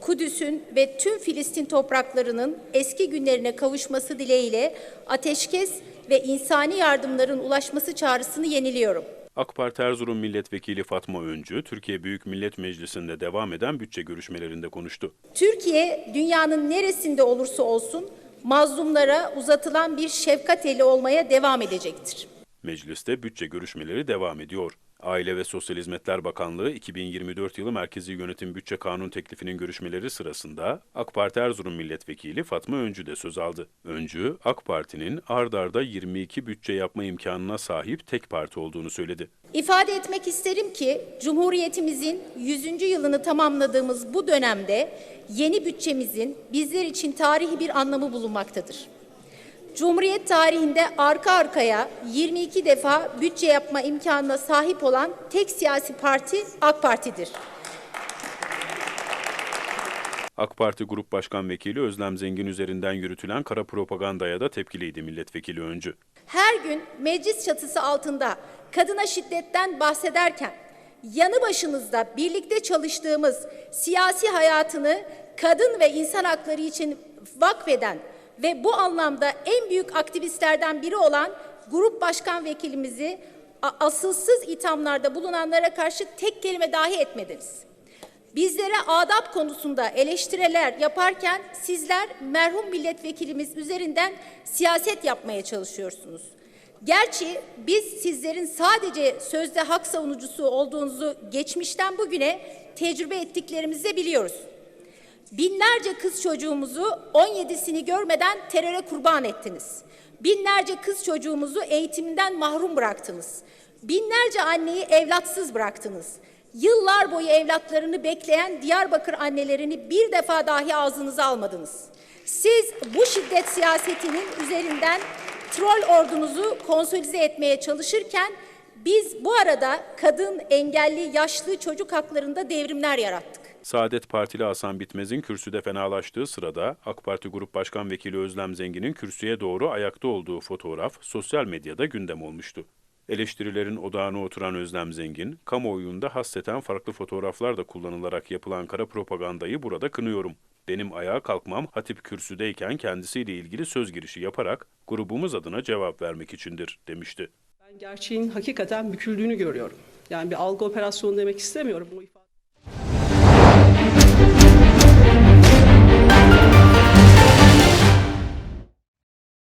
Kudüs'ün ve tüm Filistin topraklarının eski günlerine kavuşması dileğiyle ateşkes ve insani yardımların ulaşması çağrısını yeniliyorum. AK Parti Erzurum Milletvekili Fatma Öncü, Türkiye Büyük Millet Meclisi'nde devam eden bütçe görüşmelerinde konuştu. Türkiye dünyanın neresinde olursa olsun mazlumlara uzatılan bir şefkat eli olmaya devam edecektir. Mecliste bütçe görüşmeleri devam ediyor. Aile ve Sosyal Hizmetler Bakanlığı 2024 yılı Merkezi Yönetim Bütçe Kanun teklifinin görüşmeleri sırasında AK Parti Erzurum Milletvekili Fatma Öncü de söz aldı. Öncü, AK Parti'nin ard arda 22 bütçe yapma imkanına sahip tek parti olduğunu söyledi. İfade etmek isterim ki Cumhuriyetimizin 100. yılını tamamladığımız bu dönemde yeni bütçemizin bizler için tarihi bir anlamı bulunmaktadır. Cumhuriyet tarihinde arka arkaya 22 defa bütçe yapma imkanına sahip olan tek siyasi parti AK Parti'dir. AK Parti Grup Başkan Vekili Özlem Zengin üzerinden yürütülen kara propagandaya da tepkiliydi milletvekili Öncü. Her gün meclis çatısı altında kadına şiddetten bahsederken yanı başınızda birlikte çalıştığımız siyasi hayatını kadın ve insan hakları için vakfeden ve bu anlamda en büyük aktivistlerden biri olan grup başkan vekilimizi asılsız ithamlarda bulunanlara karşı tek kelime dahi etmediniz. Bizlere adap konusunda eleştiriler yaparken sizler merhum milletvekilimiz üzerinden siyaset yapmaya çalışıyorsunuz. Gerçi biz sizlerin sadece sözde hak savunucusu olduğunuzu geçmişten bugüne tecrübe ettiklerimizi biliyoruz. Binlerce kız çocuğumuzu 17'sini görmeden teröre kurban ettiniz. Binlerce kız çocuğumuzu eğitiminden mahrum bıraktınız. Binlerce anneyi evlatsız bıraktınız. Yıllar boyu evlatlarını bekleyen Diyarbakır annelerini bir defa dahi ağzınıza almadınız. Siz bu şiddet siyasetinin üzerinden troll ordunuzu konsolize etmeye çalışırken biz bu arada kadın, engelli, yaşlı, çocuk haklarında devrimler yarattık. Saadet Partili Hasan Bitmez'in kürsüde fenalaştığı sırada AK Parti Grup Başkan Vekili Özlem Zengin'in kürsüye doğru ayakta olduğu fotoğraf sosyal medyada gündem olmuştu. Eleştirilerin odağına oturan Özlem Zengin, kamuoyunda hasseten farklı fotoğraflar da kullanılarak yapılan kara propagandayı burada kınıyorum. Benim ayağa kalkmam Hatip kürsüdeyken kendisiyle ilgili söz girişi yaparak grubumuz adına cevap vermek içindir demişti. Ben gerçeğin hakikaten büküldüğünü görüyorum. Yani bir algı operasyonu demek istemiyorum. Bu